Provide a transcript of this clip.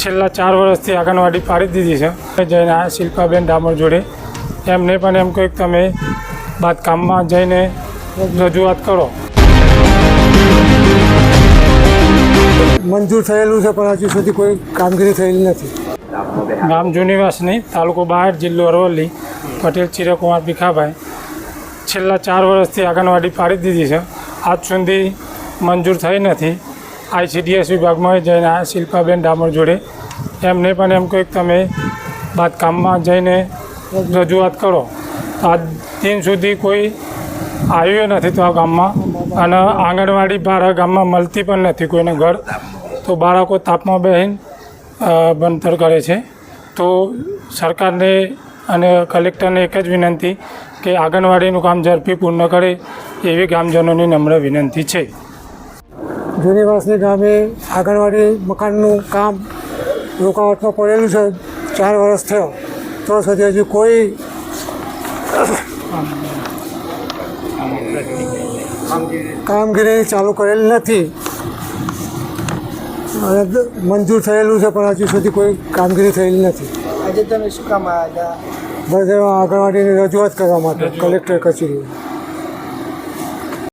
છેલ્લા ચાર વર્ષથી આંગણવાડી પાડી દીધી છે. જઈને આ શિલ્પાબેન ડામર જોડે. એમને પણ એમ કહ્યું તમે બાંધકામમાં જઈને રજૂઆત કરો. મંજૂર થયેલું છે પણ હજુ સુધી કોઈ કામગીરી થયેલી નથી. ગામ જૂનીવાસની તાલુકો બહાર જિલ્લો અરવલ્લી પટેલ ચિરકુમાર ભીખાભાઈ. છેલ્લા ચાર વર્ષથી આંગણવાડી પાડી દીધી છે. આજ સુધી મંજૂર થઈ નથી. આઈસીડીએસ વિભાગમાં જઈને શિલ્પાબેન ડામર જોડે. એમને પણ એમ કહ્યું કે તમે બાંધકામમાં જઈને રજૂઆત કરો. આજ દિન સુધી કોઈ આવ્યું નથી તો આ ગામમાં. અને આંગણવાડી બારા ગામમાં મળતી પણ નથી કોઈને ઘર. તો બાળકો તાપમાં બેહીને બનતર કરે છે. તો સરકારને અને કલેક્ટરને એક જ વિનંતી કે આંગણવાડીનું કામ ઝડપી પૂર્ણ કરે એવી ગામજનોની નમ્ર વિનંતી છે. જૂનીવાસની ગામે આંગણવાડી મકાનનું કામ રોકાવટમાં પડેલું છે. ચાર વર્ષ થયો. તો સુધી હજુ કોઈ કામગીરી ચાલુ કરેલી નથી. અને મંજૂર થયેલું છે પણ હજુ સુધી કોઈ કામગીરી થયેલી નથી. આજે તમે શું કામ આવ્યા હતા? આંગણવાડીની રજૂઆત કરવા માટે કલેક્ટર કચેરી